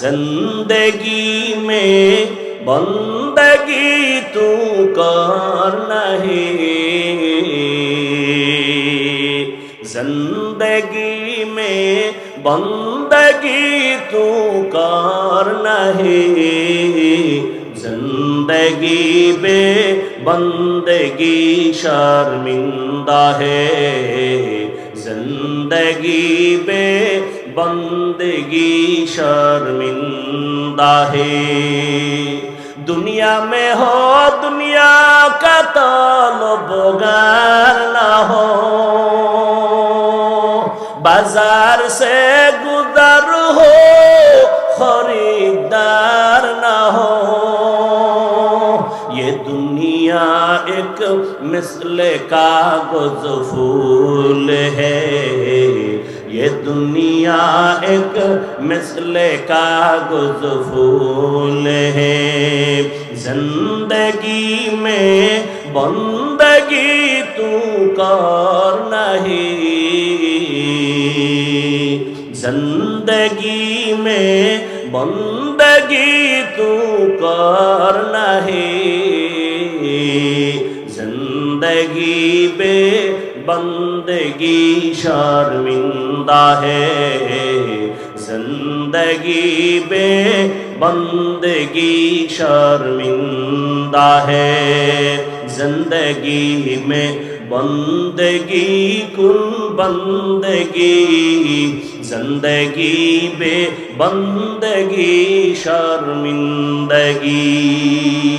زندگی میں بندگی تو کر نہیں۔ زندگی میں بندگی تو کر نہیں۔ زندگی بے بندگی شرمندہ ہے۔ زندگی بے بندگی شرمندہ ہے دنیا میں ہو دنیا کا طلب گار نہ ہو بازار سے گزر ہو خریدار نہ ہو یہ دنیا ایک مثل کاغذ پھول ہے یہ دنیا ایک مثل کاغذ پھول ہے۔ زندگی میں بندگی تو کر نہیں۔ زندگی میں بندگی تو کر نہیں۔ زندگی بے بندگی شرمندہ ہے۔ زندگی بے بندگی شرمندہ ہے۔ زندگی میں بندگی، کن بندگی۔ زندگی بے بندگی شرمندگی۔